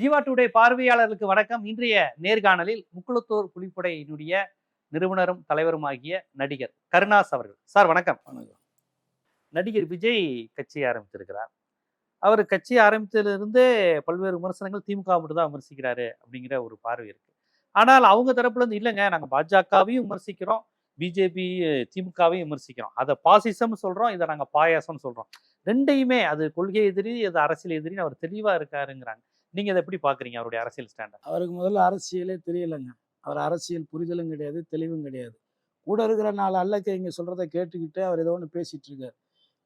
Jeeva today பார்வையாளர்களுக்கு வணக்கம். இன்றைய நேர்காணலில் முக்குளத்தூர் புலிப்படையினுடைய நிறுவனரும் தலைவருமாகிய நடிகர் கருணாஸ் அவர்கள். சார் வணக்கம். வணக்கம். நடிகர் விஜய் கட்சி ஆரம்பித்திருக்கிறார். அவர் கட்சி ஆரம்பித்ததிலிருந்தே பல்வேறு விமர்சனங்கள் திமுக மட்டும் தான் விமர்சிக்கிறாரு அப்படிங்கிற ஒரு பார்வை இருக்கு. ஆனால் அவங்க தரப்புல இருந்து இல்லைங்க. நாங்க பாஜகவையும் விமர்சிக்கிறோம் பிஜேபி திமுகவையும் விமர்சிக்கிறோம். அதை பாசிசம் சொல்றோம் இதை நாங்க பாயாசம்னு சொல்றோம். ரெண்டையுமே அது கொள்கை எதிரி அது அரசியல் எதிரின்னு அவர் தெளிவா இருக்காருங்கிறாங்க. நீங்க அதை எப்படி பாக்குறீங்க அவருடைய அரசியல் ஸ்டாண்ட்? அவருக்கு முதல்ல அரசியலே தெரியலைங்க. அவர் அரசியல் புரிதலும் கிடையாது தெளிவும் கிடையாது. கூட இருக்கிற நாலு அல்லக்க இங்கே சொல்கிறத கேட்டுக்கிட்டு அவர் ஏதோ ஒன்று பேசிகிட்டு இருக்கார்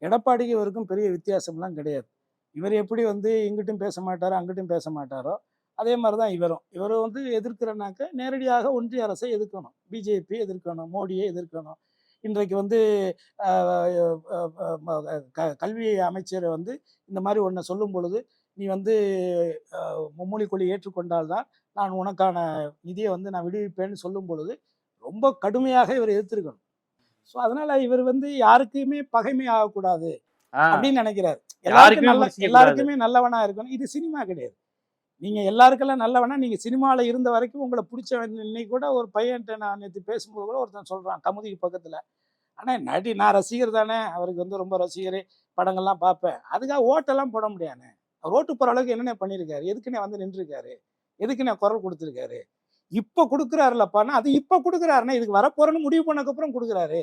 எடப்பாடிக்கு இவருக்கும் பெரிய வித்தியாசம்லாம் கிடையாது. இவர் எப்படி வந்து இங்கிட்டும் பேச மாட்டாரோ அங்கிட்டும் பேச மாட்டாரோ அதே மாதிரி தான் இவரும். இவர் வந்து எதிர்க்கிறனாக்க நேரடியாக ஒன்றிய அரசை எதிர்க்கணும். பிஜேபி எதிர்க்கணும் மோடியை எதிர்க்கணும். இன்றைக்கு வந்து க- கல்வி அமைச்சர் வந்து இந்த மாதிரி ஒன்றை சொல்லும் பொழுது நீ வந்து மும்மொழி கொள்கை ஏற்றுக்கொண்டால்தான் நான் உனக்கான நிதியை வந்து நான் விடுவிப்பேன்னு சொல்லும் பொழுது ரொம்ப கடுமையாக இவர் எதிர்த்திருக்கணும். ஸோ அதனால இவர் வந்து யாருக்குமே பகைமை ஆகக்கூடாது அப்படின்னு நினைக்கிறார். எல்லாருக்கும் நல்ல. எல்லாருக்குமே நல்லவனா இருக்கணும். இது சினிமா கிடையாது. நீங்க எல்லாருக்கெல்லாம் நல்லவனா நீங்க சினிமாவில் இருந்த வரைக்கும் உங்களை பிடிச்ச இன்னைக்கு கூட ஒரு பையன்ட்ட நான் நேற்று பேசும்போது கூட ஒருத்தன் சொல்றான் கமுதிக்கு பக்கத்துல. ஆனா நடி நான் ரசிகர் தானே அவருக்கு வந்து ரொம்ப ரசிகர் படங்கள்லாம் பார்ப்பேன். அதுக்காக ஓட்டெல்லாம் போட முடியானே அவர் ஓட்டு போற அளவுக்கு என்னென்ன பண்ணியிருக்காரு? எதுக்குன்னு வந்து நின்றுருக்காரு. எதுக்குன்னு குரல் கொடுத்துருக்காரு. இப்போ கொடுக்குறாருலப்பான்னா அது இப்போ கொடுக்குறாருன்னா இதுக்கு வரப்போறேன்னு முடிவு பண்ணக்கப்புறம் கொடுக்குறாரு.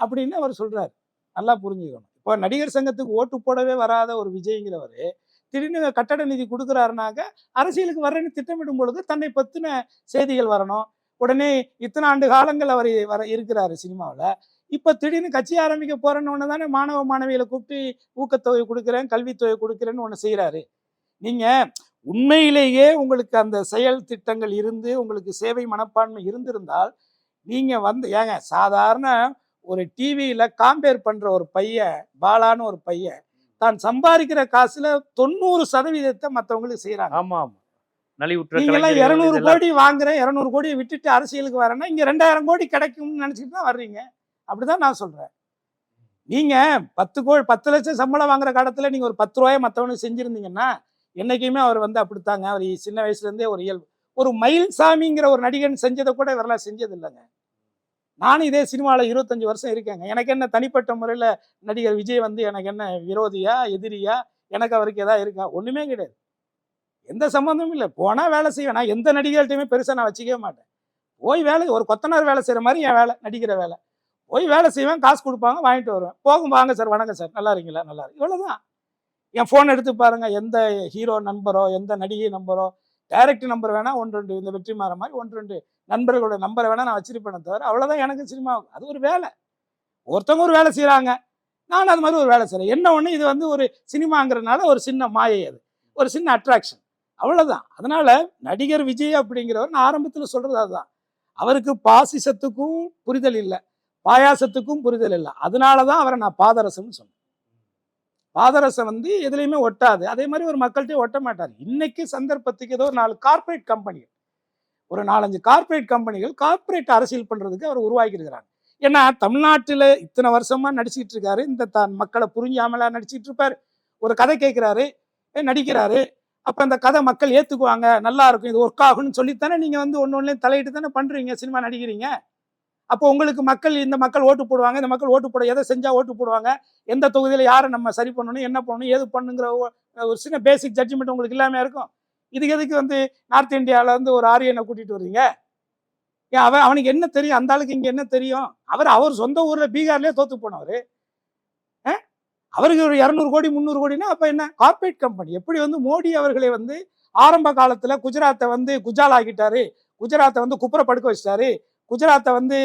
அப்படின்னு அவர் சொல்றாரு. நல்லா புரிஞ்சுக்கணும். இப்போ நடிகர் சங்கத்துக்கு ஓட்டு போடவே வராத ஒரு விஜய்ங்கிறவர் திடீர்னு கட்டட நிதி கொடுக்குறாருனாக்க அரசியலுக்கு வர்றேன்னு திட்டமிடும் பொழுது தன்னை பற்றின செய்திகள் வரணும். உடனே இத்தனை ஆண்டு காலங்கள் அவர் வர இருக்கிறாரு சினிமாவில். இப்போ திடீர்னு கட்சி ஆரம்பிக்க போறேன்னு ஒன்று தானே மாணவ மாணவிகளை கூப்பிட்டு ஊக்கத்தொகை கொடுக்குறேன் கல்வித்தொகை கொடுக்குறேன்னு ஒன்று செய்கிறாரு நீங்கள் உண்மையிலேயே உங்களுக்கு அந்த செயல் திட்டங்கள் இருந்து உங்களுக்கு சேவை மனப்பான்மை இருந்திருந்தால் நீங்கள் வந்து ஏங்க சாதாரண ஒரு டிவியில் காம்பேர் பண்ணுற ஒரு பையன் பாலான்னு ஒரு பையன் தான் சம்பாதிக்கிற காசுல தொண்ணூறு சதவீதத்தை மற்றவங்களுக்கு செய்கிறாங்க ஆமா ஆமா இருநூறு கோடி வாங்குறேன் இருநூறு கோடியை விட்டுட்டு அரசியலுக்கு வரேன்னா இங்க ரெண்டாயிரம் கோடி கிடைக்கும்னு நினைச்சிட்டு தான் வர்றீங்க. அப்படிதான் நான் சொல்றேன். நீங்க பத்து கோ பத்து லட்சம் சம்பளம் வாங்குற காலத்துல நீங்க ஒரு பத்து ரூபாயை மற்றவனுக்கு செஞ்சிருந்தீங்கன்னா என்னைக்குமே அவர் வந்து அப்படித்தாங்க. அவர் சின்ன வயசுல இருந்தே ஒரு இயல்பு. ஒரு மயில்சாமிங்கிற ஒரு நடிகன் செஞ்சதை கூட இவரெல்லாம் செஞ்சது இல்லைங்க நானும் இதே சினிமாவில் இருபத்தஞ்சு வருஷம் இருக்கேங்க. எனக்கு என்ன தனிப்பட்ட முறையில் நடிகர் விஜய் வந்து எனக்கு என்ன விரோதியா எதிரியா எனக்கு அவருக்கு ஏதாவது இருக்கா? ஒன்றுமே கிடையாது. எந்த சம்மந்தமும் இல்லை. போனால் வேலை செய்வேன். நான் எந்த நடிகர்கள்ட்டையுமே பெருசாக நான் வச்சுக்கவே மாட்டேன். போய் வேலை ஒரு கொத்தனார் வேலை செய்கிற மாதிரி என் வேலை நடிக்கிற வேலை. போய் வேலை செய்வேன் காசு கொடுப்பாங்க வாங்கிட்டு வருவேன். போகும் வாங்க சார் வணக்கம் சார். நல்லா இருக்கீங்களா? நல்லா இருக்கு. இவ்வளோதான் என் ஃபோன் எடுத்து பாருங்கள் எந்த ஹீரோ நம்பரோ எந்த நடிகை நம்பரோ டைரக்ட் நம்பர் வேணால் ஒன்று ரெண்டு இந்த வெற்றி மாற மாதிரி ஒன்று ரெண்டு நண்பர்களோட நம்பரை வேணால் நான் வச்சிருப்பேனே தவிர அவ்வளோதான் எனக்கு சினிமா அது ஒரு வேலை. ஒருத்தவங்க ஒரு வேலை செய்கிறாங்க நான் அது மாதிரி ஒரு வேலை செய்கிறேன் என்ன ஒன்று இது வந்து ஒரு சினிமாங்கிறதுனால ஒரு சின்ன மாயை அது. ஒரு சின்ன அட்ராக்ஷன் அவ்வளோதான் அதனால் நடிகர் விஜய் அப்படிங்கிறவர் நான் ஆரம்பத்தில் சொல்கிறது அதுதான். அவருக்கு பாசிசத்துக்கும் புரிதல் இல்லை. பாயாசத்துக்கும் புரிதல் இல்லை. அதனால தான் அவரை நான் பாதரசம்னு சொன்னேன். பாதரசம் வந்து எதுலேயுமே ஒட்டாது. அதே மாதிரி ஒரு மக்கள்கிட்ட ஒட்ட மாட்டார். இன்னைக்கு சந்தர்ப்பத்துக்கு ஏதோ ஒரு நாலு கார்ப்பரேட் கம்பெனிகள் ஒரு நாலஞ்சு கார்ப்பரேட் கம்பெனிகள் கார்ப்பரேட் அரசியல் பண்றதுக்கு அவர் உருவாக்கியிருக்கிறாங்க ஏன்னா தமிழ்நாட்டில் இத்தனை வருஷமா நடிச்சிட்டு இருக்காரு. இந்த தான் மக்களை புரிஞ்சாமலா நடிச்சிட்டு இருப்பாரு. ஒரு கதை கேட்குறாரு நடிக்கிறாரு. அப்போ அந்த கதை மக்கள் ஏத்துக்குவாங்க. நல்லா இருக்கும். இது ஒர்க் ஆகும்னு சொல்லித்தானே நீங்க வந்து ஒன்று ஒன்றுலேயும் தலையிட்டு தானே பண்றீங்க சினிமா நடிக்கிறீங்க? அப்போ உங்களுக்கு மக்கள் இந்த மக்கள் ஓட்டு போடுவாங்க இந்த மக்கள் ஓட்டு போட எதை செஞ்சால் ஓட்டு போடுவாங்க எந்த தொகுதியில் யாரை நம்ம சரி பண்ணணும் என்ன பண்ணணும் ஏது பண்ணுங்கிற ஒரு சின்ன பேசிக் ஜட்ஜ்மெண்ட் உங்களுக்கு இல்லாம இருக்கும். இதுக்கு எதுக்கு வந்து நார்த் இந்தியாவிலேருந்து ஒரு ஆரியனை கூட்டிட்டு வர்றீங்க? ஏன் அவன் அவனுக்கு என்ன தெரியும்? அந்த ஆளுக்கு இங்க என்ன தெரியும்? அவர் அவர் சொந்த ஊர்ல பீகார்லேயே தோத்து போனவர். அவருக்கு ஒரு இரநூறு கோடி முந்நூறு கோடினா அப்போ என்ன? கார்ப்பரேட் கம்பெனி எப்படி வந்து மோடி அவர்களை வந்து ஆரம்ப காலத்துல குஜராத்தை வந்து குஜால் ஆக்கிட்டாரு? குஜராத்தை வந்து குப்புற படுக்க வச்சிட்டாரு? குஜராத்தை வந்து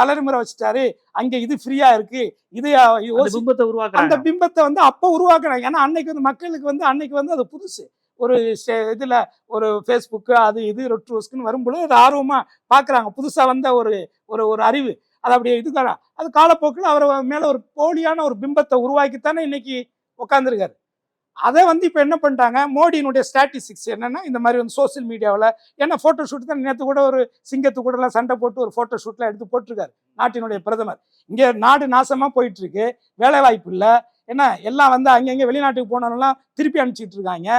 தளர்முறை வச்சுட்டாரு. அங்க இது ஃப்ரீயா இருக்கு. இது அந்த பிம்பத்தை அந்த உருவாக்குறாங்க பிம்பத்தை வந்து அப்போ உருவாக்குறாங்க. ஏன்னா அன்னைக்கு வந்து மக்களுக்கு வந்து அன்னைக்கு வந்து அது புதுசு. ஒரு ஸ்டே- இதுல ஒரு ஃபேஸ்புக்கு அது இது ரொட்ரோஸ்க்குன்னு வரும்பொழுது அது ஆர்வமா பார்க்கறாங்க புதுசா வந்த ஒரு ஒரு ஒரு அறிவு. அது அப்படியே இதுக்கான அது காலப்போக்கில் அவர் மேல ஒரு போலியான ஒரு பிம்பத்தை உருவாக்கித்தானே இன்னைக்கு உட்காந்துருக்காரு அதை வந்து இப்போ என்ன பண்ணிட்டாங்க? மோடியினுடைய ஸ்டாட்டிஸ்டிக்ஸ் என்னென்னா இந்த மாதிரி வந்து சோஷியல் மீடியாவில் ஏன்னா ஃபோட்டோ ஷூட் தான் நேற்று கூட ஒரு சிங்கத்து கூடலாம் சண்டை போட்டு ஒரு ஃபோட்டோ ஷூட்லாம் எடுத்து போட்டிருக்காரு நாட்டினுடைய பிரதமர். இங்கே நாடு நாசமாக போயிட்டுருக்கு வேலைவாய்ப்பு வேலை வாய்ப்பு இல்லை என்ன எல்லாம் வந்து அங்கங்கே வெளிநாட்டுக்கு போனவங்களாம் திருப்பி அனுப்பிச்சிட்டு இருக்காங்க.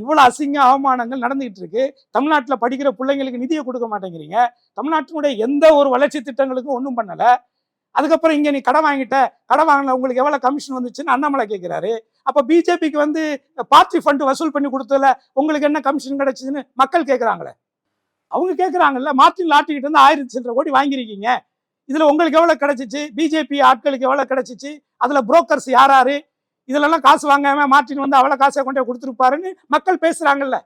இவ்வளோ அசிங்க அவமானங்கள் நடந்துகிட்டு இருக்கு. தமிழ்நாட்டில் படிக்கிற பிள்ளைங்களுக்கு நிதியை கொடுக்க மாட்டேங்கிறீங்க. தமிழ்நாட்டினுடைய எந்த ஒரு வளர்ச்சி திட்டங்களுக்கும் ஒன்றும் பண்ணலை. அதுக்கப்புறம் இங்கே நீ கடன் வாங்கிட்ட கடன் வாங்கின உங்களுக்கு எவ்வளோ கமிஷன் வந்துச்சுன்னு அண்ணாமலை கேட்குறாரு அப்போ பிஜேபிக்கு வந்து பார்ட்டி ஃபண்டு வசூல் பண்ணி கொடுத்ததுல உங்களுக்கு என்ன கமிஷன் கிடைச்சதுன்னு மக்கள் கேட்குறாங்களே அவங்க கேட்குறாங்கல்ல மார்டின் லாட்டிக்கிட்ட இருந்து ஆயிரத்தி சில்லரை கோடி வாங்கியிருக்கீங்க. இதில் உங்களுக்கு எவ்வளோ கிடச்சிச்சு? பிஜேபி ஆட்களுக்கு எவ்வளோ கிடைச்சிச்சு? அதில் புரோக்கர்ஸ் யார் யார் எல்லாம் காசு வாங்காமல் மார்டின் வந்து அவ்வளோ காசை கொண்டே கொடுத்துருப்பாருன்னு மக்கள் பேசுகிறாங்கல்ல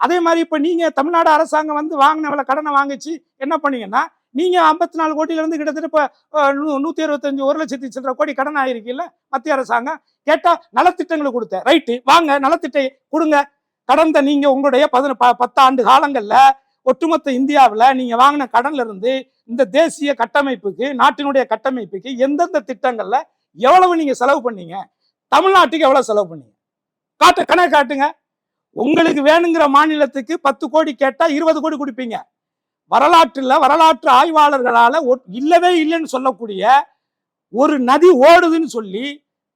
அதே மாதிரி இப்போ நீங்கள் தமிழ்நாடு அரசாங்கம் வந்து வாங்கின எவ்வளோ கடனை வாங்கிச்சு என்ன பண்ணீங்கன்னா நீங்க ஐம்பத்தி நாலு கோடியிலேருந்து கிட்டத்தட்ட இப்ப நூ- நூத்தி அறுபத்தஞ்சு ஒரு லட்சத்தி சில்லற கோடி கடன் ஆகிருக்குல்ல மத்திய அரசாங்கம். கேட்டா நலத்திட்டங்களை கொடுத்த ரைட்டு வாங்க நலத்திட்ட கொடுங்க. கடந்த நீங்க உங்களுடைய பதின ப- பத்தாண்டு காலங்கள்ல ஒட்டுமொத்த இந்தியாவில் நீங்கள் வாங்கின கடன்ல இருந்து இந்த தேசிய கட்டமைப்புக்கு நாட்டினுடைய கட்டமைப்புக்கு எந்தெந்த திட்டங்களில் எவ்வளவு நீங்கள் செலவு பண்ணீங்க? தமிழ்நாட்டுக்கு எவ்வளோ செலவு பண்ணீங்க? காட்டு கணக்கு காட்டுங்க. உங்களுக்கு வேணுங்கிற மாநிலத்துக்கு பத்து கோடி கேட்டால் இருபது கோடி கொடுப்பீங்க. வரலாற்றில் வரலாற்று ஆய்வாளர்களால் இல்லவே இல்லைன்னு சொல்லக்கூடிய ஒரு நதி ஓடுதுன்னு சொல்லி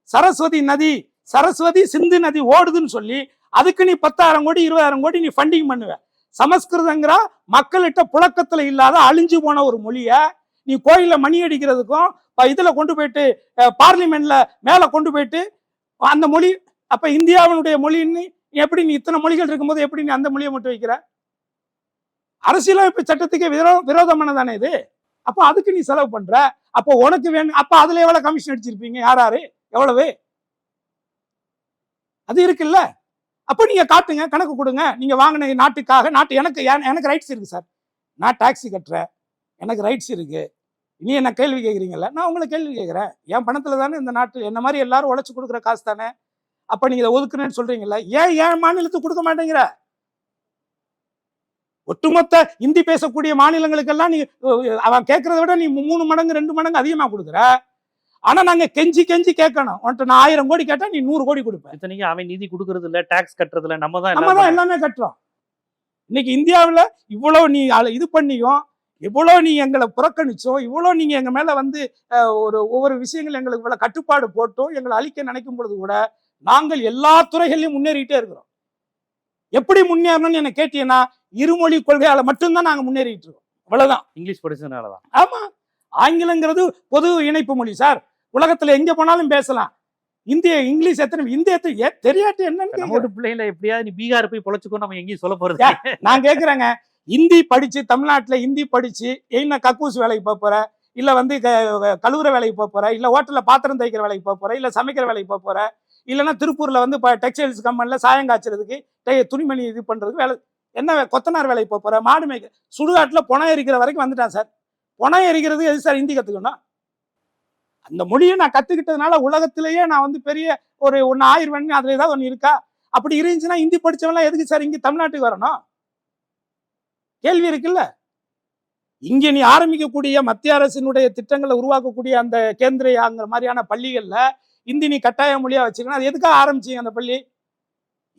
சரஸ்வதி நதி சரஸ்வதி சிந்து நதி ஓடுதுன்னு சொல்லி அதுக்கு நீ பத்தாயிரம் கோடி இருபதாயிரம் கோடி நீ ஃபண்டிங் பண்ணுவ. சமஸ்கிருதங்கிற மக்கள்கிட்ட புழக்கத்தில் இல்லாத அழிஞ்சு போன ஒரு மொழியை நீ கோயிலில் மணி அடிக்கிறதுக்கும் இதில் கொண்டு போயிட்டு பார்லிமெண்ட்ல மேலே கொண்டு போயிட்டு அந்த மொழி அப்போ இந்தியாவினுடைய மொழின்னு எப்படி நீ இத்தனை மொழிகள் இருக்கும்போது எப்படி நீ அந்த மொழியை மட்டும் வைக்கிற? அரசியலமைப்பு சட்டத்துக்கு விரோ விரோதமானதானே இது? அப்போ அதுக்கு நீ செலவு பண்ற. அப்போ உனக்கு வேணும் அப்ப அதுல எவ்வளவு கமிஷன் அடிச்சிருப்பீங்க? யார் யாரு? எவ்வளவு? அது இருக்குல்ல? அப்ப நீங்க காட்டுங்க கணக்கு கொடுங்க. நீங்க வாங்கின நாட்டுக்காக நாட்டு எனக்கு எனக்கு ரைட்ஸ் இருக்கு சார் நான் டாக்ஸி கட்டுறேன். எனக்கு ரைட்ஸ் இருக்கு. நீ என்ன கேள்வி கேட்குறீங்கல்ல நான் உங்களை கேள்வி கேட்குறேன் என் பணத்துல தானே இந்த நாட்டு என்ன மாதிரி எல்லாரும் உழைச்சி கொடுக்குற காசு தானே? அப்ப நீங்க இதை ஒதுக்குறேன்னு சொல்றீங்கல்ல? ஏன் ஏன் மாநிலத்துக்கு கொடுக்க மாட்டேங்கிற? ஒட்டுமொத்த இந்தி பேசக்கூடிய மாநிலங்களுக்கெல்லாம் நீ அவன் கேட்கறத விட நீ மூணு மடங்கு ரெண்டு மடங்கு அதிகமா கொடுக்குற. ஆனா நாங்க கெஞ்சி கெஞ்சி கேட்கணும் உன்கிட்ட நான் ஆயிரம் கோடி கேட்டா நீ நூறு கோடி கொடுப்ப. இத்தனைக்கு அவன் நிதி கொடுக்கறது இல்ல டாக்ஸ் கட்டுறது இல்ல நம்ம தான் நம்ம தான் எல்லாமே கட்டுறோம். இன்னைக்கு இந்தியாவுல இவ்வளவு நீ இது பண்ணியும் இவ்வளவு நீ எங்களை புறக்கணிச்சோம் இவ்வளவு நீங்க எங்க மேல வந்து ஒரு ஒவ்வொரு விஷயங்கள் எங்களுக்கு இவ்வளவு கட்டுப்பாடு போட்டும் எங்களை அழிக்க நினைக்கும் பொழுது கூட நாங்கள் எல்லா துறைகளிலும் முன்னேறிட்டே இருக்கிறோம். எப்படி முன்னேறணும்னு என்ன கேட்டீங்கன்னா இருமொழி கொள்கையால மட்டும்தான் நாங்க முன்னேறிட்டு இருக்கோம். அவ்வளவுதான். இங்கிலீஷ் படிச்சதுனாலதான். ஆமா. ஆங்கிலங்கிறது பொது இணைப்பு மொழி சார். உலகத்துல எங்க போனாலும் பேசலாம். இந்திய இங்கிலீஷ் எத்தனை இந்திய தெரியாட்டி என்னன்னு பிள்ளைங்கள எப்படியாவது நீ பீகார் போய் பொழைச்சுக்கோ நம்ம எங்கேயும் சொல்ல போறது. நான் கேக்குறேங்க. இந்தி படிச்சு தமிழ்நாட்டுல இந்தி படிச்சு என்ன கக்கூஸ் வேலைக்கு போக போற இல்ல வந்து கழுவுற வேலைக்கு போக போற இல்ல ஹோட்டல்ல பாத்திரம் தைக்கிற வேலைக்கு போக போற இல்ல சமைக்கிற வேலைக்கு போக போற இல்லைன்னா திருப்பூர்ல வந்து இப்போ டெக்ஸ்டைல்ஸ் கம்பெனில சாயம் காய்ச்சறதுக்கு துணிமணி இது பண்றதுக்கு வேலை என்ன வே- கொத்தனார் வேலைக்கு போக போற மாடு மேய்க்க சுடுகாட்டுல புனம் எரிக்கிற வரைக்கும் வந்துட்டேன் சார். புனம் எரிக்கிறது எது சார் ஹிந்தி கத்துக்கணும் அந்த மொழியை நான் கத்துக்கிட்டதுனால உலகத்திலேயே நான் வந்து பெரிய ஒரு ஒன்னு ஆயிரம் அதுல ஏதாவது ஒன்று இருக்கா? அப்படி இருந்துச்சுன்னா ஹிந்தி படித்தவெல்லாம் எதுக்கு சார் இங்க தமிழ்நாட்டுக்கு வரணும்? கேள்வி இருக்குல்ல? இங்க நீ ஆரம்பிக்கக்கூடிய மத்திய அரசினுடைய திட்டங்களை உருவாக்கக்கூடிய அந்த கேந்திரையாங்கிற மாதிரியான பள்ளிகள்ல இந்தி நீ கட்டாய மொழியாக வச்சுக்கணும். அது எதுக்காக ஆரம்பிச்சிங்க அந்த பள்ளி?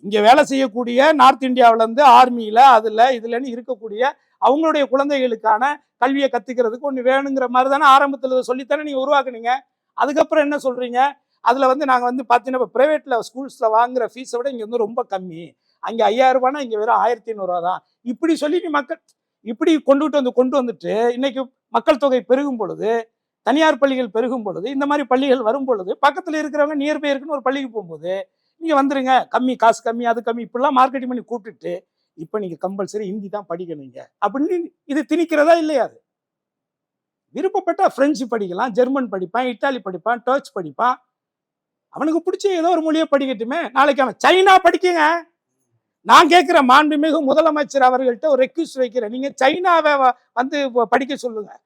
இங்கே வேலை செய்யக்கூடிய நார்த் இந்தியாவிலேருந்து ஆர்மியில் அதில் இதுலன்னு இருக்கக்கூடிய அவங்களுடைய குழந்தைகளுக்கான கல்வியை கற்றுக்கிறதுக்கு ஒன்று வேணுங்கிற மாதிரி தானே ஆரம்பத்தில் சொல்லித்தானே நீங்கள் உருவாக்குனீங்க. அதுக்கப்புறம் என்ன சொல்கிறீங்க அதில் வந்து நாங்கள் வந்து பார்த்தீங்கன்னா இப்போ ப்ரைவேட்டில் ஸ்கூல்ஸில் வாங்குற ஃபீஸை விட இங்கே வந்து ரொம்ப கம்மி. அங்கே ஐயாயிரம் இங்கே வெறும் ஆயிரத்தி ஐநூறுரூவா தான். இப்படி சொல்லி நீ மக்கள் இப்படி கொண்டுகிட்டு வந்து கொண்டு வந்துட்டு இன்றைக்கி மக்கள் தொகை பெருகும் பொழுது தனியார் பள்ளிகள் பெருகும் பொழுது இந்த மாதிரி பள்ளிகள் வரும் பொழுது பக்கத்தில் இருக்கிறவங்க நியர்பை இருக்குன்னு ஒரு பள்ளிக்கு போகும்போது நீங்கள் வந்துருங்க. கம்மி காசு கம்மி அது கம்மி. இப்படிலாம் மார்க்கெட்டிங் பண்ணி கூப்பிட்டுட்டு இப்போ நீங்கள் கம்பல்சரி ஹிந்தி தான் படிக்கணுங்க அப்படின்னு இது திணிக்கிறதா இல்லையா அது? விருப்பப்பட்ட ஃப்ரெஞ்சு படிக்கலாம் ஜெர்மன் படிப்பான் இத்தாலி படிப்பான் டர்ச் படிப்பான். அவனுக்கு பிடிச்ச ஏதோ ஒரு மொழியை படிக்கட்டுமே. நாளைக்கு அவன் சைனா படிக்குங்க. நான் கேட்குற மாண்புமிகு முதலமைச்சர் அவர்கள்ட்ட ஒரு ரெக்யூஸ்ட் வைக்கிறேன். நீங்கள் சைனாவை வந்து படிக்க சொல்லுங்கள்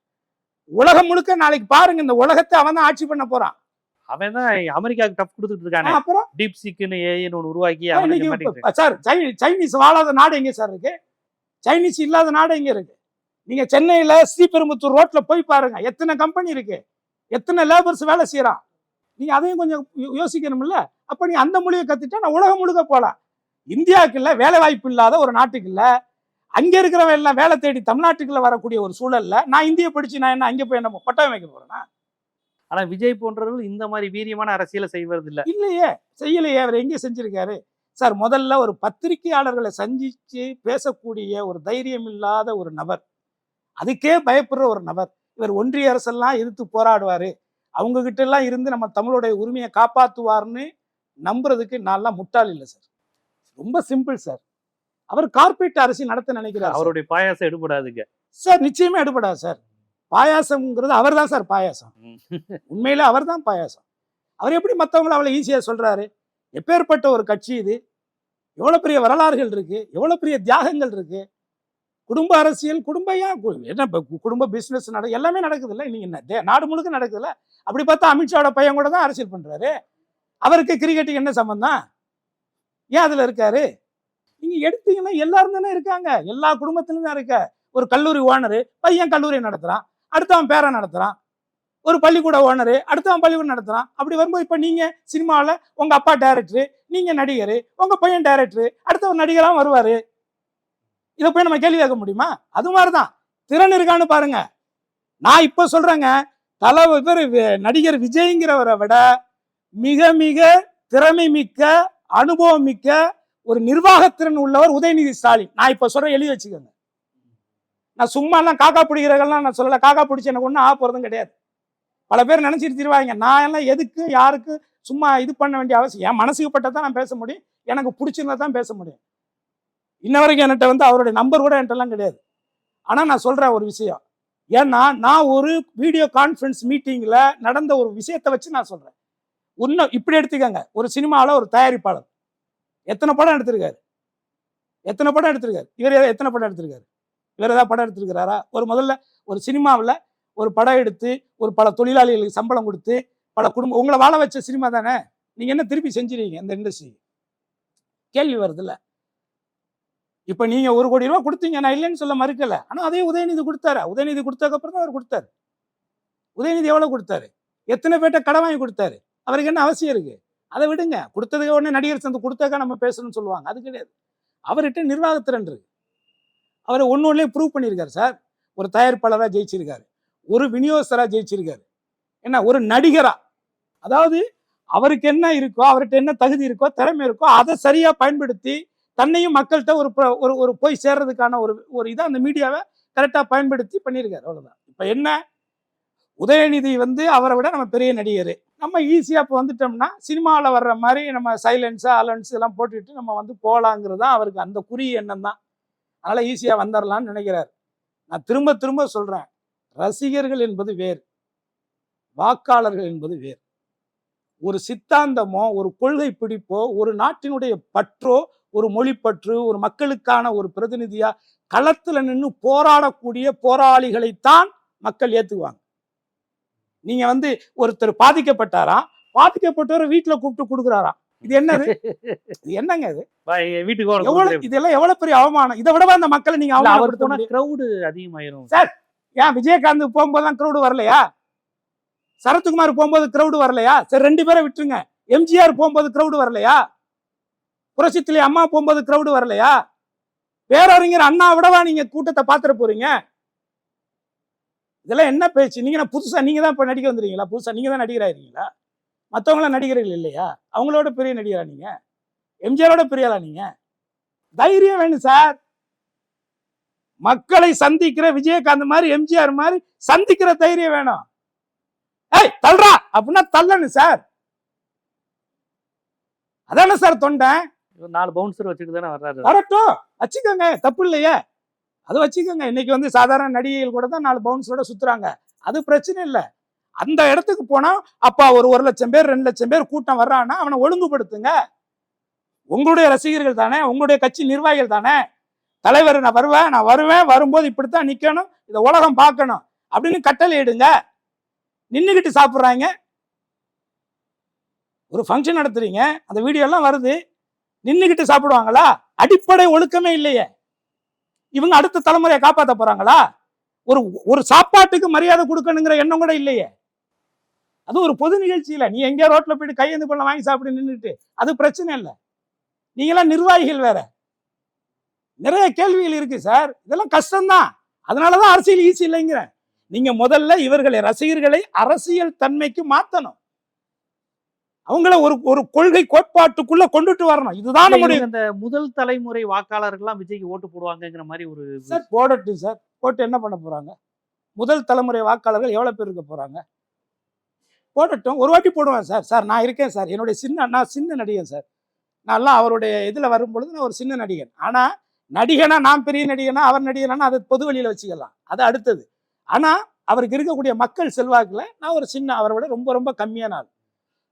உலகம் முழுக்க நாளைக்கு பாருங்க இந்த உலகத்தை அவன் தான் ஆட்சி பண்ண போறான். அவன் தான் அமெரிக்காவுக்கு டஃப் கொடுத்துட்டு இருக்கானே. அப்புறம்? டீப் சீக்குன்னு ஏன்னு ஒன்று உருவாக்கி சார் சைனீஸ் வாழாத நாடு எங்க சார் இருக்கு? சைனீஸ் இல்லாத நாடு எங்க இருக்கு? நீங்க சென்னையில ஸ்ரீபெரும்புத்தூர் ரோட்ல போய் பாருங்க எத்தனை கம்பெனி இருக்கு? எத்தனை லேபர்ஸ் வேலை செய்யறான்? நீங்க அதையும் கொஞ்சம் யோசிக்கணும்ல? அப்ப நீ அந்த மொழியை கத்துட்டா நான் உலகம் முழுக்க போலாம். இந்தியாவுக்கு இல்ல வேலை வாய்ப்பு இல்லாத ஒரு நாட்டுக்கு இல்ல அங்க இருக்கிறவன் எல்லாம் வேலை தேடி தமிழ்நாட்டுக்குள்ள வரக்கூடிய ஒரு சூழல்ல நான் இந்திய படிச்சு நான் என்ன அங்க போய் என்ன பட்டம் வைக்க போறேன்னா ஆனா விஜய் போன்றவர்கள் இந்த மாதிரி வீரியமான அரசியலை செய்வது இல்ல இல்லையே செய்யலையே அவர் எங்க செஞ்சிருக்காரு? சார் முதல்ல ஒரு பத்திரிகையாளர்களை சந்திச்சு பேசக்கூடிய ஒரு தைரியம் இல்லாத ஒரு நபர். அதுக்கே பயப்படுற ஒரு நபர். இவர் ஒன்றிய அரசெல்லாம் எதிர்த்து போராடுவாரு. அவங்க கிட்ட எல்லாம் இருந்து நம்ம தமிழுடைய உரிமையை காப்பாத்துவார்னு நம்புறதுக்கு நான்லாம் முட்டாள் இல்லை சார். ரொம்ப சிம்பிள் சார். அவர் கார்ப்பரேட் அரசியல் நடத்த நினைக்கிறார். அவருடைய பாயாசம் எடுபடாதுங்க. சார் நிச்சயமா எடுபடாது சார். பாயாசம்ங்கிறது அவர் தான் சார் பாயாசம். உண்மையில அவர் தான் பாயாசம். அவர் எப்படி மற்றவங்கள அவ்வளோ ஈஸியா சொல்றாரு? எப்பேற்பட்ட ஒரு கட்சி இது. எவ்வளவு பெரிய வரலாறுகள் இருக்கு. எவ்வளவு பெரிய தியாகங்கள் இருக்கு. குடும்ப அரசியல் குடும்ப ஏன் என்ன குடும்ப பிசினஸ் நட எல்லாமே நடக்குது இல்லை நீங்க என்ன தே- நாடு முழுக்க நடக்குதுல்ல? அப்படி பார்த்தா அமித்ஷாவோட பையன் கூட தான் அரசியல் பண்றாரு. அவருக்கு கிரிக்கெட்டுக்கு என்ன சம்பந்தம்? ஏன் அதுல இருக்காரு? நீங்க எடுத்தீங்கன்னா எல்லாரும் தானே இருக்காங்க. எல்லா குடும்பத்திலும் தான் இருக்க. ஒரு கல்லூரி ஓனரு பையன் கல்லூரி நடத்துறான். அடுத்தவன் பேரை நடத்துறான். ஒரு பள்ளிக்கூட ஓனரு அடுத்தவன் பள்ளிக்கூடம் நடத்துறான். அப்படி வரும்போது இப்போ நீங்க சினிமாவில் உங்க அப்பா டேரக்டரு நீங்க நடிகர் உங்க பையன் டேரக்டரு அடுத்தவன் நடிகராக வருவாரு. இதை போய் நம்ம கேள்வி கேட்க முடியுமா? அது மாதிரி தான் திறன் இருக்கான்னு பாருங்க. நான் இப்போ சொல்றேங்க தலை இவர் நடிகர் விஜய்ங்கிறவரை விட மிக மிக திறமை மிக்க அனுபவம் மிக்க ஒரு நிர்வாகத்திறன் உள்ளவர் உதயநிதி ஸ்டாலின். நான் இப்போ சொல்கிறேன் எழுதி வச்சுக்கோங்க. நான் சும்மாலாம் காக்கா பிடிக்கிறதெல்லாம் நான் சொல்லலை. காக்கா பிடிச்சி எனக்கு ஒன்றும் ஆக போகிறதும் கிடையாது. பல பேர் நினச்சிட்டு திருவாங்க. நான் எல்லாம் எதுக்கு யாருக்கு சும்மா இது பண்ண வேண்டிய அவசியம்? என் மனசுக்கு பட்டதான் நான் பேச முடியும். எனக்கு பிடிச்சிருந்தா தான் பேச முடியும். இன்ன வரைக்கும் என்கிட்ட வந்து அவருடைய நம்பர் கூட என்கிட்டலாம் கிடையாது. ஆனால் நான் சொல்கிறேன் ஒரு விஷயம். ஏன்னா நான் ஒரு வீடியோ கான்ஃபரன்ஸ் மீட்டிங்கில் நடந்த ஒரு விஷயத்தை வச்சு நான் சொல்கிறேன் இன்னும் இப்படி எடுத்துக்கங்க. ஒரு சினிமாவில் ஒரு தயாரிப்பாளர். எத்தனை படம் எடுத்திருக்காரு? எத்தனை படம் எடுத்திருக்காரு? இவர் ஏதாவது எத்தனை படம் எடுத்திருக்காரு? இவர் ஏதாவது படம் எடுத்திருக்கிறாரா? ஒரு முதல்ல ஒரு சினிமாவில் ஒரு படம் எடுத்து ஒரு பல தொழிலாளிகளுக்கு சம்பளம் கொடுத்து பல குடும்பம் உங்களை வாழ வச்ச சினிமா தானே? நீங்க என்ன திருப்பி செஞ்சிருக்கீங்க இந்த இண்டஸ்ட்ரி கேள்வி வருதுல்ல. இப்போ நீங்க ஒரு கோடி ரூபா கொடுத்தீங்க நான் இல்லைன்னு சொல்ல மறுக்கலை. ஆனா அதே உதயநிதி கொடுத்தாரு? உதயநிதி கொடுத்ததுக்கப்புறம் தான் அவர் கொடுத்தாரு. உதயநிதி எவ்வளவு கொடுத்தாரு? எத்தனை பேர்ட்ட கடன் வாங்கி கொடுத்தாரு? அவருக்கு என்ன அவசியம் இருக்கு? அதை விடுங்க. கொடுத்ததுக்கு உடனே நடிகர் சேர்ந்து கொடுத்தாக்கா நம்ம பேசணும்னு சொல்லுவாங்க. அது கிடையாது. அவர்கிட்ட நிர்வாகத்திறன் இருக்கு. அவர் ஒன்று ஒன்றே ப்ரூவ் பண்ணியிருக்காரு சார் ஒரு தயாரிப்பாளராக ஜெயிச்சிருக்காரு. ஒரு விநியோகஸ்தராக ஜெயிச்சிருக்காரு. என்ன? ஒரு நடிகரா. அதாவது அவருக்கு என்ன இருக்கோ அவர்கிட்ட என்ன தகுதி இருக்கோ திறமை இருக்கோ அதை சரியாக பயன்படுத்தி தன்னையும் மக்கள்கிட்ட ஒரு ஒரு ஒரு போய் சேர்றதுக்கான ஒரு ஒரு இதை அந்த மீடியாவை கரெக்டாக பயன்படுத்தி பண்ணியிருக்காரு. அவ்வளோதான் இப்போ என்ன? உதயநிதி வந்து அவரை விட நம்ம பெரிய நடிகர். நம்ம ஈஸியாக இப்போ வந்துட்டோம்னா சினிமாவில் வர்ற மாதிரி நம்ம சைலன்ஸாக அலன்ஸ் எல்லாம் போட்டுட்டு நம்ம வந்து போகலாங்கிறது தான் அவருக்கு அந்த குறி எண்ணம் தான் அதனால் ஈஸியாக வந்துடலான்னு நினைக்கிறார். நான் திரும்ப திரும்ப சொல்கிறேன் ரசிகர்கள் என்பது வேறு வாக்காளர்கள் என்பது வேறு. ஒரு சித்தாந்தமோ ஒரு கொள்கை பிடிப்போ ஒரு நாட்டினுடைய பற்றோ ஒரு மொழிப்பற்று ஒரு மக்களுக்கான ஒரு பிரதிநிதியா களத்தில் நின்று போராடக்கூடிய போராளிகளைத்தான் மக்கள் ஏற்றுக்குவாங்க நீங்க வந்து ஒருத்தர் பாதிக்கப்பட்டாராம் பாதிக்கப்பட்டவரை வீட்டுல கூப்பிட்டு கொடுக்குறாராம் இது என்னது? இது என்னங்க இது? வீட்டுக்கு எவ்வளவு. இதெல்லாம் எவ்வளவு பெரிய அவமானம்? இதை விடவா அந்த மக்களை நீங்க இல்ல, அவர் அவமானப்படுத்த போனா முடியும்? கிரௌடு அதிகமாயிரும். ஏன் விஜயகாந்த் போகும்போதெல்லாம் கிரௌடு வரலையா? சரத்குமார் போகும்போது கிரௌடு வரலையா? சரி ரெண்டு பேரை விட்டுருங்க. எம்ஜிஆர் போகும்போது கிரௌடு வரலையா? புரட்சித்திலே அம்மா போகும்போது கிரௌடு வரலையா? பேரறிஞர் அண்ணா விடவா நீங்க கூட்டத்தை பாத்துற போறீங்க? இதெல்லாம் என்ன பேச்சு? நீங்க என்ன புதுசா நீங்க தான் இப்ப நடிக்க வந்துருக்கீங்களா? புதுசா நீங்க தான் நடிகராயிருக்கீங்களா? மத்தவங்களாம் நடிகர்கள் இல்லையா? அவங்களோட பெரிய நடிகரா நீங்க? எம்ஜிஆரோட பெரியாளா நீங்க? தைரியம் வேணும் சார். மக்களை சந்திக்கிற விஜயகாந்த் மாதிரி எம்ஜிஆர் மாதிரி சந்திக்கிற தைரியம் வேணும். ஏய் தள்ளுறா அப்படின்னா தள்ளணும் சார். அதானே சார் தொண்டை? நாலு பவுன்சர் வச்சுட்டு தானே வர்றாரு. வரட்டும். வச்சுக்கோங்க. தப்பு இல்லையே. அது வச்சுக்கோங்க. இன்னைக்கு வந்து சாதாரண நடிகைகள் கூட தான் நாலு பவுன்ஸோட சுற்றுறாங்க அது பிரச்சனை இல்லை. அந்த இடத்துக்கு போனால் அப்பா ஒரு ஒரு லட்சம் பேர் ரெண்டு லட்சம் பேர் கூட்டம் வர்றான்னா அவனை ஒழுங்குபடுத்துங்க. உங்களுடைய ரசிகர்கள் தானே உங்களுடைய கட்சி நிர்வாகிகள் தானே. தலைவர் நான் வருவேன் நான் வருவேன் வரும்போது இப்படித்தான் நிற்கணும் இதை உலகம் பார்க்கணும் அப்படின்னு கட்டளை இடுங்க. நின்றுக்கிட்டு சாப்பிட்றாங்க. ஒரு ஃபங்க்ஷன் நடத்துறீங்க அந்த வீடியோலாம் வருது. நின்றுக்கிட்டு சாப்பிடுவாங்களா? அடிப்படை ஒழுக்கமே இல்லையே. இவங்க அடுத்த தலைமுறையை காப்பாற்ற போறாங்களா? ஒரு ஒரு சாப்பாட்டுக்கு மரியாதை கொடுக்கணுங்கிற எண்ணம் கூட இல்லையே. அது ஒரு பொது நிகழ்ச்சியில. நீ எங்கேயோ ரோட்ல போயிட்டு கையெழுந்து பண்ண வாங்கி சாப்பிட்டு நின்றுட்டு அது பிரச்சனை இல்லை. நீங்களாம் நிர்வாகிகள் வேற. நிறைய கேள்விகள் இருக்கு சார். இதெல்லாம் கஷ்டம்தான். அதனாலதான் அரசியல் ஈஸி இல்லைங்கிறேன் நீங்க முதல்ல இவர்களை ரசிகர்களை அரசியல் தன்மைக்கு மாத்தணும். அவங்கள ஒரு ஒரு கொள்கை கோட்பாட்டுக்குள்ள கொண்டுட்டு வரணும். இதுதான் நம்முடைய இந்த முதல் தலைமுறை வாக்காளர்கள்லாம் விஜய்க்கு ஓட்டு போடுவாங்கங்கிற மாதிரி ஒரு சார் போடட்டும் சார். போட்டு என்ன பண்ண போறாங்க? முதல் தலைமுறை வாக்காளர்கள் எவ்வளவு பேர் இருக்க போறாங்க? போடட்டும். ஒரு வாட்டி போடுவேன் சார். சார் நான் இருக்கேன் சார். என்னுடைய சின்ன நான் சின்ன நடிகன் சார். நான்லாம் அவருடைய இதுல வரும்பொழுது நான் ஒரு சின்ன நடிகன். ஆனா நடிகனா நான் பெரிய நடிகனா அவர் நடிகனா அதை பொது வெளியில வச்சுக்கலாம். அது அடுத்தது. ஆனா அவருக்கு இருக்கக்கூடிய மக்கள் செல்வாக்குல நான் ஒரு சின்ன அவரை விட ரொம்ப ரொம்ப கம்மியான ஆள்.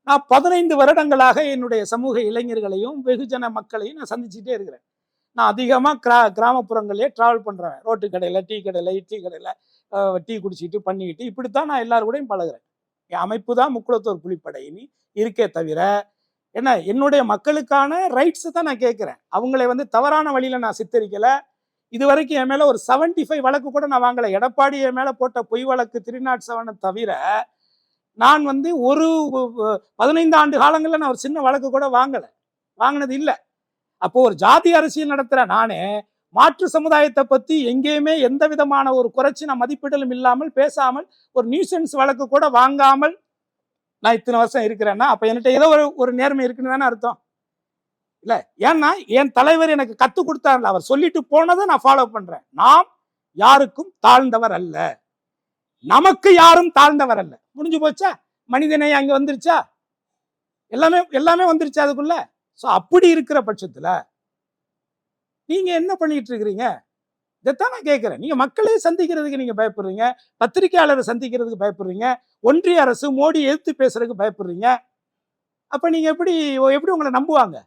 நான் பதினைந்து வருடங்களாக என்னுடைய சமூக இளைஞர்களையும் வெகுஜன மக்களையும் நான் சந்திச்சுட்டே இருக்கிறேன். நான் அதிகமாக கிரா கிராமப்புறங்களே ட்ராவல் பண்ணுறேன் ரோட்டு கடையில் டீ கடையில் இட்லி கடையில் டீ குடிச்சிட்டு பண்ணிக்கிட்டு இப்படித்தான் நான் எல்லாரு கூடயும் பழகுறேன். என் அமைப்பு தான் முக்குளத்தூர் புலிப்படையினி இருக்கே தவிர என்ன என்னுடைய மக்களுக்கான ரைட்ஸை தான் நான் கேட்குறேன். அவங்களை வந்து தவறான வழியில் நான் சித்தரிக்கலை. இது வரைக்கும் என் மேலே ஒரு 75 ஃபைவ் வழக்கு கூட நான் வாங்கலை. எடப்பாடி என் மேலே போட்ட பொய் வழக்கு த்ரீ நாட் செவனை தவிர நான் வந்து ஒரு பதினைந்து ஆண்டு காலங்களில் நான் ஒரு சின்ன வழக்கு கூட வாங்கலை. வாங்கினது இல்லை. அப்போ ஒரு ஜாதி அரசியல் நடத்துகிற நானே மாற்று சமுதாயத்தை பற்றி எங்கேயுமே எந்த விதமான ஒரு குறைச்சி நான் மதிப்பீடலும் இல்லாமல் பேசாமல் ஒரு நியூசன்ஸ் வழக்கு கூட வாங்காமல் நான் இத்தனை வருஷம் இருக்கிறேன்னா அப்போ என்கிட்ட ஏதோ ஒரு ஒரு நேர்மை இருக்குன்னு தானே அர்த்தம். இல்லை ஏன்னா என் தலைவர் எனக்கு கற்றுக் கொடுத்தாருல. அவர் சொல்லிட்டு போனதை நான் ஃபாலோ பண்ணுறேன் நாம் யாருக்கும் தாழ்ந்தவர் அல்ல. நமக்கு யாரும் தாழ்ந்தவர் அல்ல. முடிஞ்சு போச்சா? மனிதனை அங்கே வந்துருச்சா? எல்லாமே எல்லாமே வந்துருச்சா அதுக்குள்ள? ஸோ அப்படி இருக்கிற பட்சத்தில் நீங்கள் என்ன பண்ணிகிட்டு இருக்கிறீங்க? இதைத்தான் நான் கேட்குறேன். நீங்கள் மக்களே சந்திக்கிறதுக்கு நீங்கள் பயப்படுறீங்க. பத்திரிகையாளரை சந்திக்கிறதுக்கு பயப்படுறீங்க. ஒன்றிய அரசு மோடி எதிர்த்து பேசுறதுக்கு பயப்படுறீங்க. அப்போ நீங்கள் எப்படி எப்படி உங்களை நம்புவாங்க?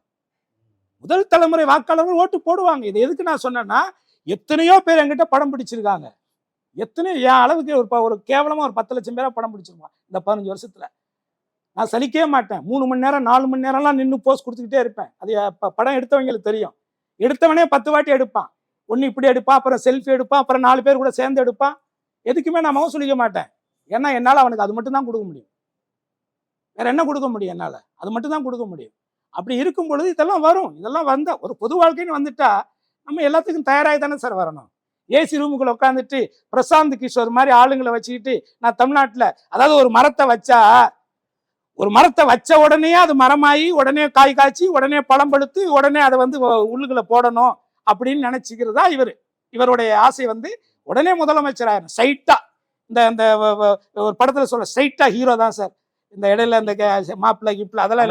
முதல் தலைமுறை வாக்காளர்கள் ஓட்டு போடுவாங்க. இது எதுக்கு நான் சொன்னேன்னா எத்தனையோ பேர் என்கிட்ட படம் பிடிச்சிருக்காங்க. எத்தனையோ என் அளவுக்கு ஒரு ப- ஒரு கேவலமாக ஒரு பத்து லட்சம் பேராக படம் பிடிச்சிருப்பான் இந்த பதினஞ்சு வருஷத்தில். நான் சலிக்கவே மாட்டேன். மூணு மணி நேரம் நாலு மணி நேரம்லாம் நின்று போஸ்ட் கொடுத்துக்கிட்டே இருப்பேன். அது இப்போ படம் எடுத்தவங்களுக்கு தெரியும். எடுத்தவனே பத்து வாட்டி எடுப்பான். ஒன்று இப்படி எடுப்பான் அப்புறம் செல்ஃபி எடுப்பான் அப்புறம் நாலு பேர் கூட சேர்ந்து எடுப்பான் எதுக்குமே நான் முகம் சொல்லிக்க மாட்டேன். ஏன்னா என்னால் அவனுக்கு அது மட்டும் தான் கொடுக்க முடியும். வேற என்ன கொடுக்க முடியும் என்னால்? அது மட்டும் தான் கொடுக்க முடியும். அப்படி இருக்கும் பொழுது இதெல்லாம் வரும். இதெல்லாம் வந்தால் ஒரு பொது வாழ்க்கைன்னு வந்துட்டா நம்ம எல்லாத்துக்கும் தயாராகி தானே சார் வரணும். ஏசி ரூமுக்குள்ள உட்காந்துட்டு பிரசாந்த் கிஷோர் மாதிரி ஆளுங்களை வச்சுக்கிட்டு நான் தமிழ்நாட்டில் அதாவது ஒரு மரத்தை வச்சா ஒரு மரத்தை வச்ச உடனே அது மரமாயி உடனே காய் காய்ச்சி உடனே பழம் பழுத்து உடனே அதை வந்து உள்ளுக்குள்ள போடணும் அப்படின்னு நினைச்சுக்கிறதா இவர். இவருடைய ஆசை வந்து உடனே முதலமைச்சர் ஆயிரும் ஸ்ட்ரைட்டா இந்த இந்த ஒரு படத்துல சொல்ல ஸ்ட்ரைட்டா ஹீரோ தான் சார். இந்த இடையில இந்த மாப்பிள்ளை கிப்பிள்ள அதெல்லாம்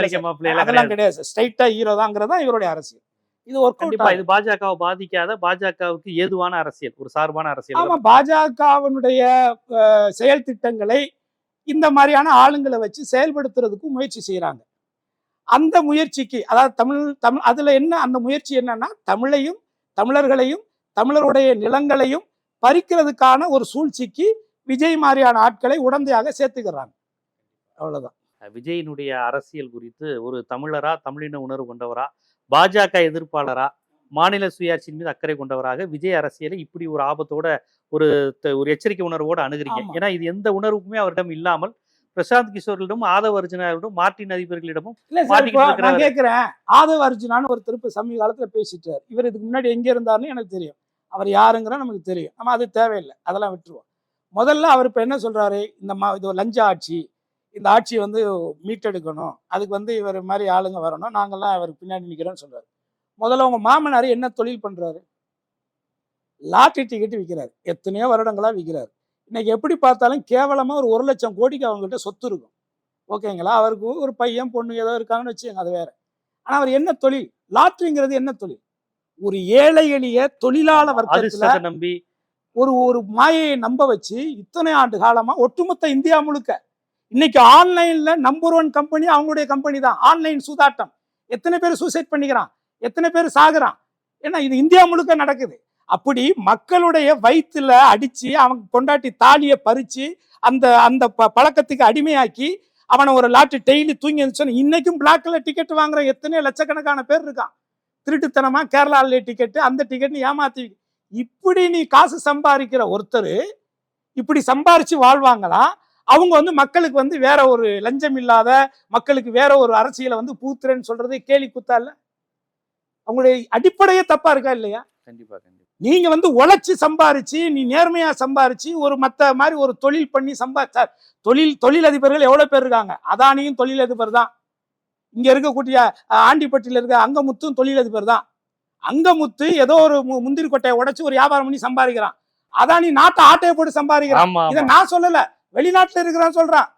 அதெல்லாம் கிடையாது. சார். ஸ்ட்ரைட்டா ஹீரோ தாங்கிறதா இவருடைய அரசியல். இது ஒர்க் கண்டிப்பா இது பாஜகவை பாதிக்காத பாஜகவுக்கு ஏதுவான அரசியல் ஒரு சார்பான அரசியல். ஆமா பாஜகவினுடைய செயல் திட்டங்களை இந்த மாதிரியான ஆளுங்களை வச்சு செயல்படுத்துறதுக்கு முயற்சி செய்யறாங்க அந்த முயற்சிக்கு அதாவது தமிழ் தமிழ் அதுல என்ன அந்த முயற்சி என்னன்னா தமிழையும் தமிழர்களையும் தமிழருடைய நிலங்களையும் பறிக்கிறதுக்கான ஒரு சூழ்ச்சிக்கு விஜய் மாதிரியான ஆட்களை உடந்தையாக சேர்த்துக்கிறாங்க. அவ்வளவுதான். விஜயினுடைய அரசியல் குறித்து ஒரு தமிழரா தமிழின உணர்வு கொண்டவரா பாஜக எதிர்ப்பாளரா மாநில சுயாட்சியின் மீது அக்கறை கொண்டவராக விஜய் அரசியலை இப்படி ஒரு ஆபத்தோட ஒரு ஒரு எச்சரிக்கை உணர்வோட அணுகுறீங்க. ஏன்னா இது எந்த உணர்வுக்குமே அவரிடம் இல்லாமல் பிரசாந்த் கிஷோர்களிடமும் ஆதவ அர்ஜுனாவிடம் மார்ட்டின் அதிபர்களிடமும். நான் கேட்கிறேன் ஆதவ அர்ஜுனான்னு ஒரு திருப்பி சமீப காலத்துல பேசிட்டார். இவர் இதுக்கு முன்னாடி எங்க இருந்தாருன்னு எனக்கு தெரியும். அவர் யாருங்கிற நமக்கு தெரியும். நம்ம அது தேவையில்லை. அதெல்லாம் விட்டுருவோம். முதல்ல அவர் இப்ப என்ன சொல்றாரு? இந்த மா இது லஞ்ச ஆட்சி. இந்த ஆட்சியை வந்து மீட்டெடுக்கணும். அதுக்கு வந்து இவர் மாதிரி ஆளுங்க வரணும். நாங்கெல்லாம் அவருக்கு பின்னாடி நிக்கிறோம்னு சொல்றாரு. முதல்ல உங்க மாமனார் என்ன தொழில் பண்றாரு? லாட்டரி டிக்கெட் விற்கிறாரு எத்தனையோ வருடங்களா விற்கிறாரு இன்னைக்கு எப்படி பார்த்தாலும் கேவலமா ஒரு ஒரு லட்சம் கோடிக்கு அவங்ககிட்ட சொத்து இருக்கும். ஓகேங்களா? அவருக்கு ஒரு பையன் பொண்ணு ஏதோ இருக்காங்கன்னு வச்சுக்கோங்க அது வேற. ஆனா அவர் என்ன தொழில்? லாட்டரிங்கிறது என்ன தொழில்? ஒரு ஏழை எளிய தொழிலாள வர்க்கத்துல நம்பி ஒரு ஒரு மாயையை நம்ப வச்சு இத்தனை ஆண்டு காலமா ஒட்டுமொத்த இந்தியா முழுக்க இன்னைக்கு ஆன்லைன்ல நம்பர் ஒன் கம்பெனி அவங்களுடைய கம்பெனி தான். ஆன்லைன் சூதாட்டம். எத்தனை பேர் சூசைட் பண்ணிக்கிறான்? எத்தனை பேர் சாகுறான்? ஏன்னா இது இந்தியா முழுக்க நடக்குது. அப்படி மக்களுடைய வயிற்றுல அடிச்சு அவன் கொண்டாட்டி தாலியை பறிச்சு அந்த அந்த ப- பழக்கத்துக்கு அடிமையாக்கி அவனை ஒரு லாட்டு டெய்லி தூங்கி எழுந்துச்சு இன்னைக்கும் பிளாக்ல டிக்கெட் வாங்குற எத்தனை லட்சக்கணக்கான பேர் இருக்கான். திருட்டுத்தனமா கேரளால டிக்கெட்டு அந்த டிக்கெட் ஏமாத்தி இப்படி நீ காசு சம்பாதிக்கிற ஒருத்தர் இப்படி சம்பாரிச்சு வாழ்வாங்களா? அவங்க வந்து மக்களுக்கு வந்து வேற ஒரு லஞ்சம் இல்லாத மக்களுக்கு வேற ஒரு அரசியலை வந்து பூத்துறேன்னு சொல்றது கேலி குத்தா இல்ல? அவங்களுடைய அடிப்படையே தப்பா இருக்கா இல்லையா? கண்டிப்பா கண்டிப்பா. நீங்க வந்து உழைச்சு சம்பாரிச்சு நீ நேர்மையா சம்பாரிச்சு ஒரு மத்த மாதிரி ஒரு தொழில் பண்ணி சம்பா சார் தொழில் தொழிலதிபர்கள் எவ்வளவு பேர் இருக்காங்க? அதானியும் தொழிலதிபர் தான். இங்க இருக்கக்கூடிய ஆண்டிப்பட்டியில இருக்க அங்கமுத்தும் தொழிலதிபர் தான். அங்கமுத்து ஏதோ ஒரு முந்திரி கொட்டையை உடைச்சு ஒரு வியாபாரம் பண்ணி சம்பாதிக்கிறான். அதான் நாட்டை ஆட்டையை போட்டு சம்பாதிக்கிறான். இதை நான் சொல்லல. வெளிநாட்டுல இருக்கிறான் சொல்றான்.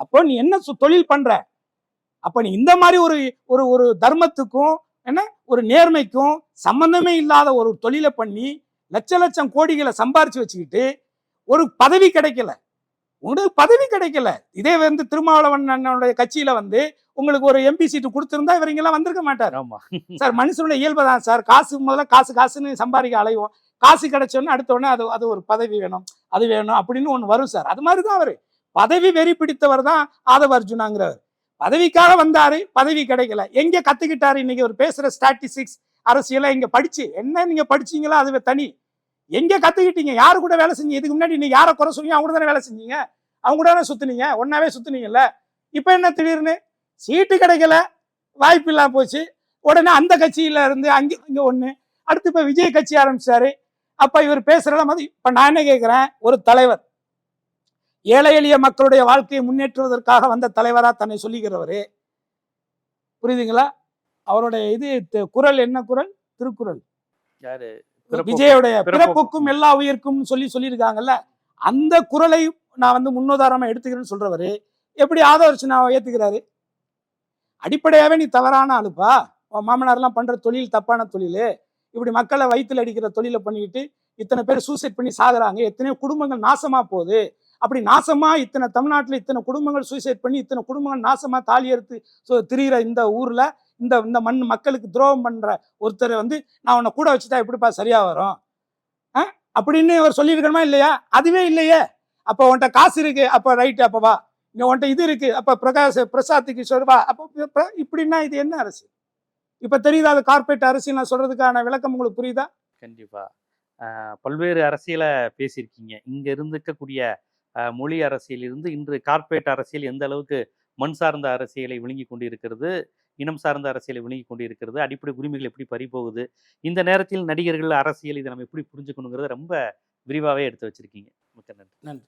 அப்போ நீ என்ன தொழில் பண்ற? அப்ப நீ இந்த மாதிரி ஒரு ஒரு ஒரு தர்மத்துக்கும் என்ன ஒரு நேர்மைக்கும் சம்பந்தமே இல்லாத ஒரு தொழிலை பண்ணி லட்ச லட்சம் கோடிகளை சம்பாரிச்சு வச்சுக்கிட்டு ஒரு பதவி கிடைக்கல. உங்களுக்கு பதவி கிடைக்கல. இதே வந்து திருமாவளவன் அண்ணனுடைய கட்சியில வந்து உங்களுக்கு ஒரு எம்பி சீட்டு கொடுத்திருந்தா இவரெங்கெல்லாம் வந்திருக்க மாட்டார். ஆமா. சார் மனுஷனுடைய இயல்பு தான். சார் காசு முதல்ல காசு காசுன்னு சம்பாதிக்க அலைவோம். காசு கிடைச்சோன்னே அடுத்தவொடனே அது அது ஒரு பதவி வேணும் அது வேணும் அப்படின்னு ஒன்று வரும் சார். அது மாதிரி தான் அவர். பதவி வெறி பிடித்தவர் தான் ஆதவ அர்ஜுனாங்கிறவர். பதவிக்காக வந்தாரு பதவி கிடைக்கல. எங்க கத்துக்கிட்டாரு இன்னைக்கு? ஒரு பேசுற ஸ்டாட்டிஸ்டிக்ஸ் அரசியலை இங்க படிச்சு. என்ன நீங்க படிச்சீங்களோ அது தனி. எங்க கத்துக்கிட்டீங்க? யாரு கூட வேலை செஞ்சீங்க? இதுக்கு முன்னாடி நீங்க யாரை குறை சொன்னீங்க அவங்க தானே வேலை செஞ்சீங்க. அவங்க கூட தானே சுத்துனீங்க? ஒன்னாவே சுத்தினீங்கல்ல. இப்ப என்ன திடீர்னு? சீட்டு கிடைக்கல. வாய்ப்பு இல்லாம போச்சு. உடனே அந்த கட்சியில இருந்து அங்கே இங்க ஒண்ணு. அடுத்து இப்ப விஜய் கட்சி ஆரம்பிச்சாரு. அப்ப இவர் பேசுறல மாதிரி இப்ப நான் என்ன கேட்கிறேன் ஒரு தலைவர். ஏழை எளிய மக்களுடைய வாழ்க்கையை முன்னேற்றுவதற்காக வந்த தலைவரா தன்னை சொல்லிக்கிறவரு. புரியுதுங்களா? அவருடைய இது குரல் என்ன குரல்? திருக்குறள். யாரு. விஜயோடைய பிறப்போக்கு. பிறப்புக்கும் எல்லா உயிருக்கும் சொல்லி சொல்லியிருக்காங்கல்ல அந்த குரலை நான் வந்து முன்னுதாரணமா எடுத்துக்கிறேன்னு சொல்றவரு. எப்படி ஆதரவு ஏத்துக்கிறாரு? அடிப்படையாவே நீ தவறான உன் மாமனார்லாம் பண்ற தொழில் தப்பான தொழில். இப்படி மக்களை வயிற்றுல அடிக்கிற தொழிலை பண்ணிக்கிட்டு இத்தனை பேர் சூசைட் பண்ணி சாகுறாங்க. எத்தனையோ குடும்பங்கள் நாசமா போகுது. அப்படி நாசமா இத்தனை தமிழ்நாட்டுல இத்தனை குடும்பங்கள் சூசைட் பண்ணி இத்தனை குடும்பங்கள் நாசமா தாலி எடுத்து சு- திரியிற இந்த ஊர்ல இந்த இந்த மண் மக்களுக்கு துரோகம் பண்ற ஒருத்தரை வந்து நான் உன்னை கூட வச்சுட்டா எப்படிப்பா சரியா வரும்? ஆ? அப்படின்னு அவர் சொல்லியிருக்கணுமா இல்லையா? அதுவே இல்லையே. அப்போ உன்கிட்ட காசு இருக்கு. அப்போ ரைட் அப்ப வா. இங்கே உன்கிட்ட இது இருக்கு. அப்போ பிரகாஷ் பிரசாத் கிஷோர் வா. அப்போ இப்படின்னா இது என்ன அரசியல்? இப்ப தெரியுதா அது கார்பரேட் அரசியல் நான் சொல்றதுக்கான விளக்கம் உங்களுக்கு புரியுதா? கண்டிப்பா. ஆஹ் பல்வேறு அரசியலை பேசியிருக்கீங்க. இங்க இருந்துக்கக்கூடிய மொழி அரசியல் இருந்து இன்று கார்ப்பரேட் அரசியல் எந்த அளவுக்கு மண் சார்ந்த அரசியலை விழுங்கி கொண்டு இருக்கிறது இனம் சார்ந்த அரசியலை விழுங்கி கொண்டு இருக்கிறது அடிப்படை உரிமைகள் எப்படி பறிபோகுது இந்த நேரத்தில் நடிகர்கள் அரசியல் இதை நம்ம எப்படி புரிஞ்சுக்கணுங்கிறத ரொம்ப விரிவாகவே எடுத்து வச்சிருக்கீங்க. மிக்க நன்றி. நன்றி.